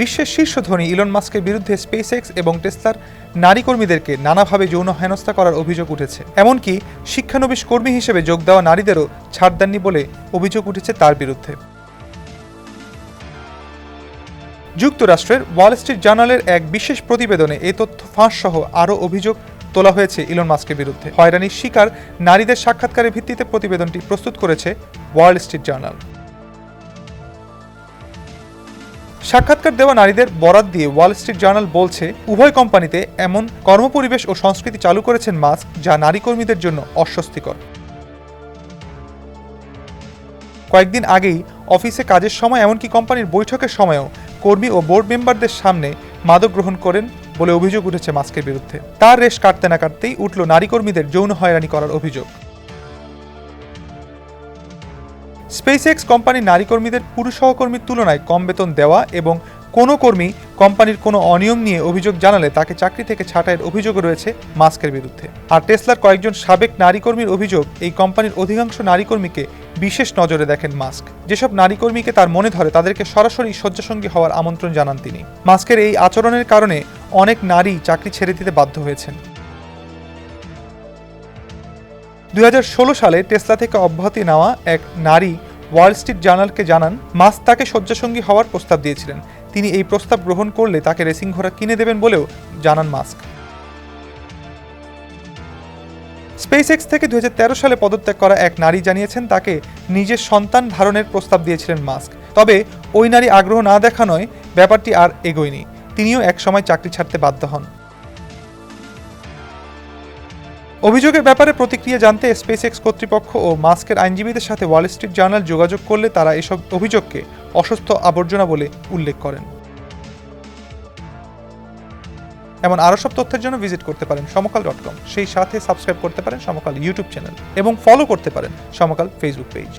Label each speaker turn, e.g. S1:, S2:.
S1: বিশ্বের শীর্ষ ধনী ইলন মাস্কের বিরুদ্ধে স্পেস এক্স এবং টেসলার নারী কর্মীদেরকে নানাভাবে যৌন হেনস্থা করার অভিযোগ উঠেছে। এমনকি শিক্ষানবিশ কর্মী হিসেবে যোগ দেওয়া নারীদেরও ছাড় দেননি বলে অভিযোগ উঠেছে তার বিরুদ্ধে। যুক্তরাষ্ট্রের ওয়াল স্ট্রিট জার্নালের এক বিশেষ প্রতিবেদনে এ তথ্য ফাঁস সহ আরও অভিযোগ তোলা হয়েছে ইলন মাস্কের বিরুদ্ধে। হয়রানির শিকার নারীদের সাক্ষাৎকারের ভিত্তিতে প্রতিবেদনটি প্রস্তুত করেছে ওয়াল স্ট্রিট জার্নাল সাক্ষাৎকার দেওয়া নারীদের বরাত দিয়ে ওয়াল স্ট্রিট জার্নাল বলছে, উভয় কোম্পানিতে এমন কর্মপরিবেশ ও সংস্কৃতি চালু করেছেন মাস্ক, যা নারী কর্মীদের জন্য অস্বস্তিকর। কয়েকদিন আগেই অফিসে কাজের সময় এমনকি কোম্পানির বৈঠকের সময়ও কর্মী ও বোর্ড মেম্বারদের সামনে মাদক গ্রহণ করেন বলে অভিযোগ উঠেছে মাস্কের বিরুদ্ধে। তার রেশ কাটতে না কাটতেই উঠল নারী কর্মীদের যৌন হয়রানি করার অভিযোগ। স্পেসএক্স কোম্পানি নারী কর্মীদের পুরুষ সহকর্মীর তুলনায় কম বেতন দেওয়া এবং কোনো কর্মী কোম্পানির কোনো অনিয়ম নিয়ে অভিযোগ জানালে তাকে চাকরি থেকে ছাঁটাইয়ের অভিযোগ রয়েছে মাস্কের বিরুদ্ধে। আর টেসলার কয়েকজন সাবেক নারী কর্মীর অভিযোগ, এই কোম্পানির অধিকাংশ নারী কর্মীকে বিশেষ নজরে দেখেন মাস্ক। যেসব নারী কর্মীকে তার মনে ধরে, তাদেরকে সরাসরি শয্যাসঙ্গী হওয়ার আমন্ত্রণ জানান তিনি। মাস্কের এই আচরণের কারণে অনেক নারী চাকরি ছেড়ে দিতে বাধ্য হয়েছেন। দু হাজার ষোলো সালে টেসলা থেকে অব্যাহতি নেওয়া এক নারী ওয়াল স্ট্রিট জার্নালকে জানান মাস্ক তাকে শয্যাসঙ্গী হওয়ার প্রস্তাব দিয়েছিলেন। তিনি এই প্রস্তাব গ্রহণ করলে তাকে রেসিং ঘোড়া কিনে দেবেন বলেও জানান মাস্ক। স্পেসএক্স থেকে দুই হাজার তেরো সালে পদত্যাগ করা এক নারী জানিয়েছেন, তাকে নিজের সন্তান ধারণের প্রস্তাব দিয়েছিলেন মাস্ক। তবে ওই নারী আগ্রহ না দেখানোয় ব্যাপারটি আর এগোয়নি। তিনিও একসময় চাকরি ছাড়তে বাধ্য হন। অভিযোগের ব্যাপারে প্রতিক্রিয়া জানতে স্পেস এক্স কর্তৃপক্ষ ও মাস্কের আইনজীবীদের সাথে ওয়াল স্ট্রিট জার্নাল যোগাযোগ করলে তারা এসব অভিযোগকে অসুস্থ আবর্জনা বলে উল্লেখ করেন। এমন আরও সব তথ্যের জন্য ভিজিট করতে পারেন সমকাল ডট কম সেই সাথে সাবস্ক্রাইব করতে পারেন সমকাল ইউটিউব চ্যানেল এবং ফলো করতে পারেন সমকাল ফেসবুক পেজ